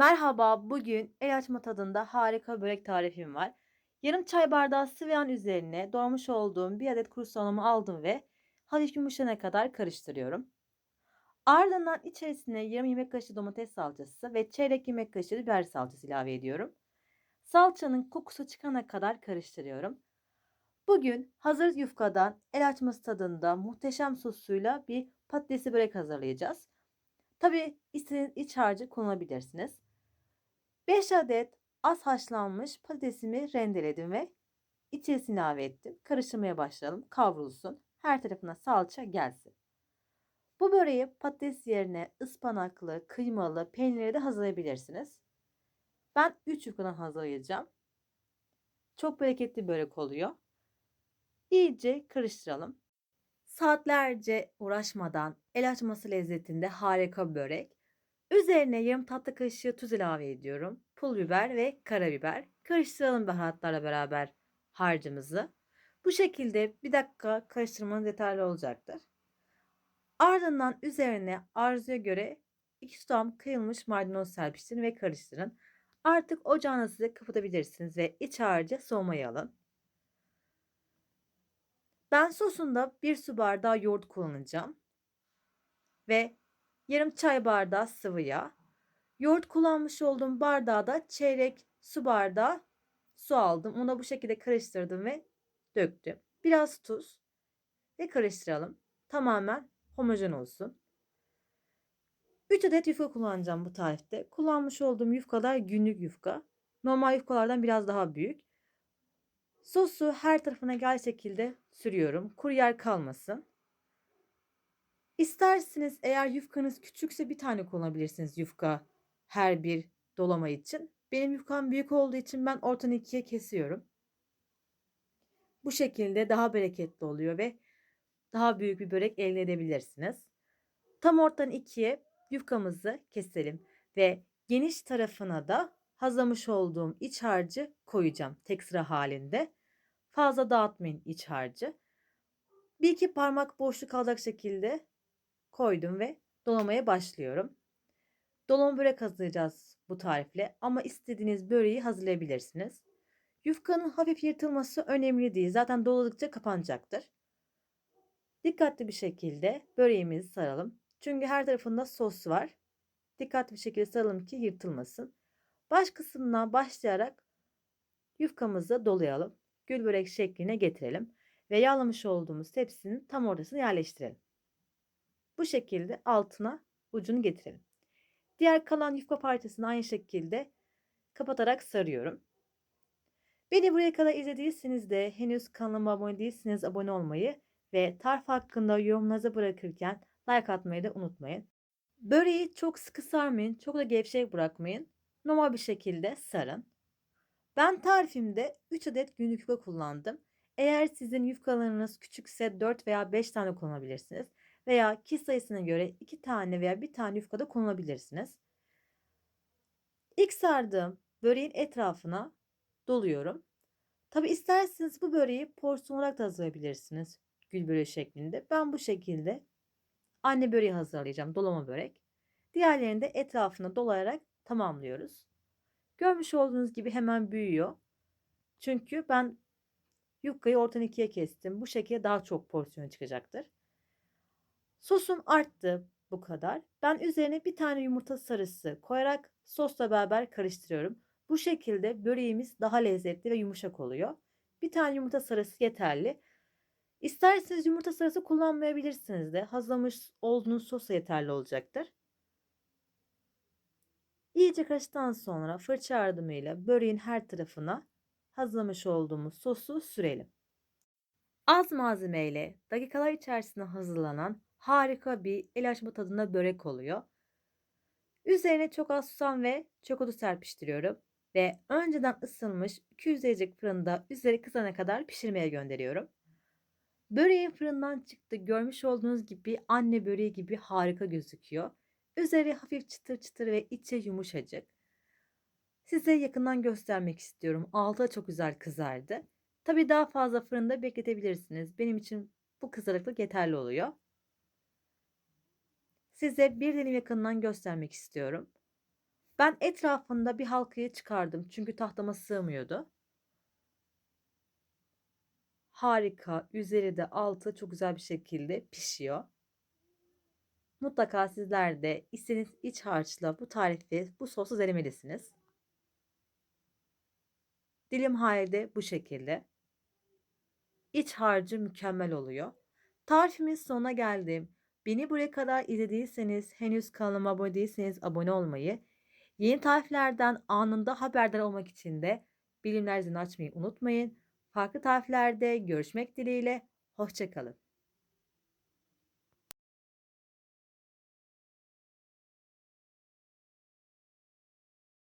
Merhaba, bugün el açma tadında harika börek tarifim var. Yarım çay bardağı sıvı yağın üzerine doğramış olduğum bir adet kuru soğanımı aldım ve hafif yumuşana kadar karıştırıyorum. Ardından içerisine yarım yemek kaşığı domates salçası ve çeyrek yemek kaşığı biber salçası ilave ediyorum. Salçanın kokusu çıkana kadar karıştırıyorum. Bugün hazır yufkadan el açması tadında muhteşem sosuyla bir patatesli börek hazırlayacağız. Tabi istediğiniz iç harcı kullanabilirsiniz. 5 adet az haşlanmış patatesimi rendeledim ve içerisine ilave ettim. Karıştırmaya başlayalım. Kavrulsun. Her tarafına salça gelsin. Bu böreği patates yerine ıspanaklı, kıymalı, peynirli de hazırlayabilirsiniz. Ben 3 yufkadan hazırlayacağım. Çok bereketli börek oluyor. İyice karıştıralım. Saatlerce uğraşmadan el açması lezzetinde harika börek. Üzerine yarım tatlı kaşığı tuz ilave ediyorum. Pul biber ve karabiber. Karıştıralım baharatlarla beraber harcımızı. Bu şekilde bir dakika karıştırmanız yeterli olacaktır. Ardından üzerine arzuya göre 2 tutam kıyılmış maydanoz serpiştirin ve karıştırın. Artık ocağınızı kapatabilirsiniz ve iç harcı soğumaya alın. Ben sosunda 1 su bardağı yoğurt kullanacağım. Ve yarım çay bardağı sıvı yağ. Yoğurt kullanmış olduğum bardağı da çeyrek su bardağı su aldım. Onu bu şekilde karıştırdım ve döktüm. Biraz tuz ve karıştıralım. Tamamen homojen olsun. 3 adet yufka kullanacağım bu tarifte. Kullanmış olduğum yufkalar günlük yufka. Normal yufkalardan biraz daha büyük. Sosu her tarafına gel şekilde sürüyorum. Kuru yer kalmasın. İsterseniz eğer yufkanız küçükse bir tane kullanabilirsiniz yufka her bir dolama için. Benim yufkam büyük olduğu için ben ortadan ikiye kesiyorum. Bu şekilde daha bereketli oluyor ve daha büyük bir börek elde edebilirsiniz. Tam ortadan ikiye yufkamızı keselim ve geniş tarafına da hazırlamış olduğum iç harcı koyacağım tek sıra halinde. Fazla dağıtmayın iç harcı. Bir iki parmak boşluk kalacak şekilde koydum ve dolamaya başlıyorum. Dolama börek hazırlayacağız bu tarifle ama istediğiniz böreği hazırlayabilirsiniz. Yufkanın hafif yırtılması önemli değil. Zaten doladıkça kapanacaktır. Dikkatli bir şekilde böreğimizi saralım. Çünkü her tarafında sos var. Dikkatli bir şekilde saralım ki yırtılmasın. Baş kısmından başlayarak yufkamızı dolayalım. Gül börek şekline getirelim ve yağlamış olduğumuz tepsinin tam ortasına yerleştirelim. Bu şekilde altına ucunu getirelim. Diğer kalan yufka parçasını aynı şekilde kapatarak sarıyorum. Beni buraya kadar izlediyseniz de henüz kanalıma abone değilseniz abone olmayı ve tarif hakkında yorumlarınızı bırakırken like atmayı da unutmayın. Böreği çok sıkı sarmayın, çok da gevşek bırakmayın. Normal bir şekilde sarın. Ben tarifimde 3 adet günlük yufka kullandım. Eğer sizin yufkalarınız küçükse 4 veya 5 tane kullanabilirsiniz. Veya kişi sayısına göre 2 tane veya 1 tane yufka da kullanabilirsiniz. İlk sardığım böreğin etrafına doluyorum. Tabi isterseniz bu böreği porsiyon olarak da hazırlayabilirsiniz. Gül böreği şeklinde. Ben bu şekilde anne böreği hazırlayacağım. Dolama börek. Diğerlerini de etrafına dolayarak tamamlıyoruz. Görmüş olduğunuz gibi hemen büyüyor. Çünkü ben yufkayı ortadan ikiye kestim. Bu şekilde daha çok porsiyon çıkacaktır. Sosum arttı bu kadar. Ben üzerine bir tane yumurta sarısı koyarak sosla beraber karıştırıyorum. Bu şekilde böreğimiz daha lezzetli ve yumuşak oluyor. Bir tane yumurta sarısı yeterli. İsterseniz yumurta sarısı kullanmayabilirsiniz de. Hazırlamış olduğunuz sos yeterli olacaktır. İyice karıştıktan sonra fırça yardımıyla böreğin her tarafına hazırlamış olduğumuz sosu sürelim. Az malzemeyle dakikalar içerisinde hazırlanan harika bir el açma tadında börek oluyor. Üzerine çok az susam ve çikolata serpiştiriyorum ve önceden ısınmış 200 derecelik fırında üzeri kızana kadar pişirmeye gönderiyorum. Böreğin fırından çıktı. Görmüş olduğunuz gibi anne böreği gibi harika gözüküyor. Üzeri hafif çıtır çıtır ve içi yumuşacık. Size yakından göstermek istiyorum. Altı çok güzel kızardı. Tabii daha fazla fırında bekletebilirsiniz. Benim için bu kızarıklık yeterli oluyor. Size bir dilim yakından göstermek istiyorum. Ben etrafında bir halkayı çıkardım çünkü tahtama sığmıyordu. Harika. Üzeri de altı çok güzel bir şekilde pişiyor. Mutlaka sizler de istediğiniz iç harçla bu tarifi, bu sosu denemelisiniz. Dilim halde bu şekilde. İç harcı mükemmel oluyor. Tarifimin sonuna geldim. Beni buraya kadar izlediyseniz, henüz kanalıma abone değilseniz abone olmayı, yeni tariflerden anında haberdar olmak için de bilimler açmayı unutmayın. Farklı tariflerde görüşmek dileğiyle. Hoşçakalın.